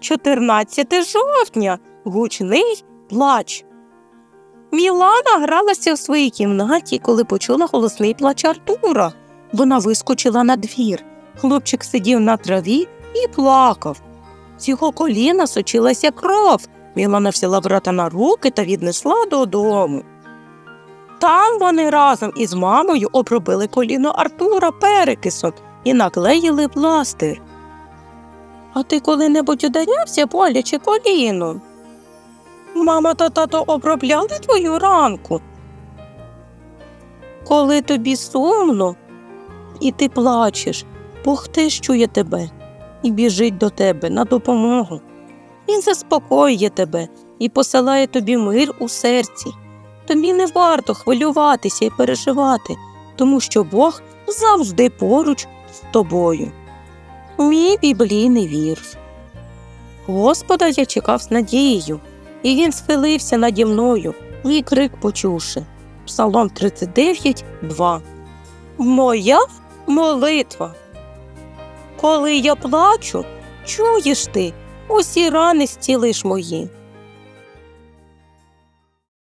14 жовтня гучний плач. Мілана гралася в своїй кімнаті, коли почула голосний плач Артура. Вона вискочила на двір. Хлопчик сидів на траві і плакав. З його коліна сочилася кров. Мілана взяла брата на руки та віднесла додому. Там вони разом із мамою обробили коліно Артура перекисом і наклеїли пластир. А ти коли-небудь ударявся боляче коліном? Мама та тато обробляли твою ранку. Коли тобі сумно, і ти плачеш, Бог теж чує тебе і біжить до тебе на допомогу. Він заспокоює тебе і посилає тобі мир у серці. Тобі не варто хвилюватися і переживати, тому що Бог завжди поруч з тобою. Мій біблійний вірш. Господа я чекав з надією, і він схилився наді мною, мій крик почувши. Псалом 39, 2. Моя молитва. Коли я плачу, чуєш ти, усі рани стілиш мої.